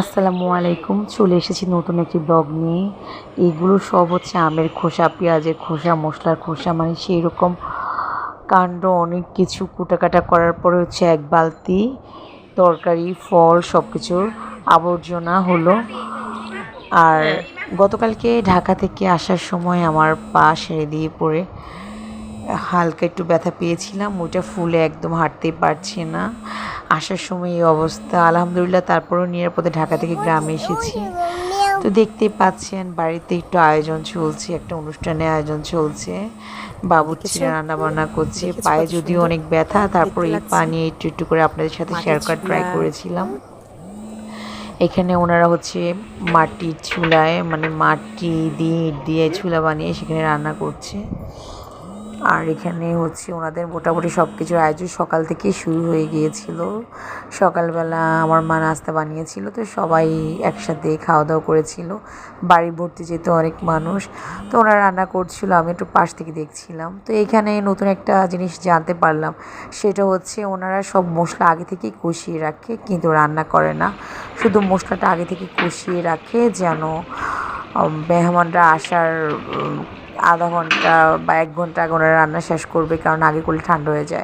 আসসালামু আলাইকুম। চলে এসেছি নতুন একটি ব্লগ নিয়ে। এগুলো সব হচ্ছে আমের খোসা, পেঁয়াজের খোসা, মশলার খোসা মানে সেই রকম কাণ্ড অনেক কিছু কুটাকাটা করার পরে হচ্ছে এক বালতি তরকারি, ফল সব কিছুর আবর্জনা হলো। আর গতকালকে ঢাকা থেকে আসার সময় আমার পা সেরে দিয়ে পড়ে। হালকা একটু ব্যথা পেয়েছিলাম, ওইটা ফুলে একদম হাঁটতে পারছি না। আসার সময় এই অবস্থা। আলহামদুলিল্লাহ তারপরেও নিরাপদে ঢাকা থেকে গ্রামে এসেছি। তো দেখতেই পাচ্ছেন বাড়িতে একটু আয়োজন চলছে একটা অনুষ্ঠানের আয়োজন চলছে। বাবুর্চিরা রান্না বান্না করছে পায়ে যদিও অনেক ব্যথা তারপর এই পানি একটু একটু করে আপনাদের সাথে শেয়ার করার ট্রাই করেছিলাম। এখানে ওনারা হচ্ছে মাটির চুলায় মানে মাটি দিয়ে ইট দিয়ে চুলা বানিয়ে সেখানে রান্না করছে। আর এখানে হচ্ছে ওনাদের মোটামুটি সব কিছুর আয়োজন সকাল থেকেই শুরু হয়ে গিয়েছিল। সকালবেলা আমার মা নাস্তা বানিয়েছিল, তো সবাই একসাথে খাওয়া দাওয়া করেছিল। বাড়ি ভর্তি যেত অনেক মানুষ, তো ওনারা রান্না করছিল, আমি একটু পাশ থেকে দেখছিলাম। তো এখানে নতুন একটা জিনিস জানতে পারলাম, সেটা হচ্ছে ওনারা সব মশলা আগে থেকেই কষিয়ে রাখে, কিন্তু রান্না করে না। শুধু মশলাটা আগে থেকে কষিয়ে রাখে যেন মেহমানরা আসার আধা ঘণ্টা বা এক ঘণ্টা আগে ওনারা রান্না শেষ করবে, কারণ আগে করলে ঠান্ডা হয়ে যায়।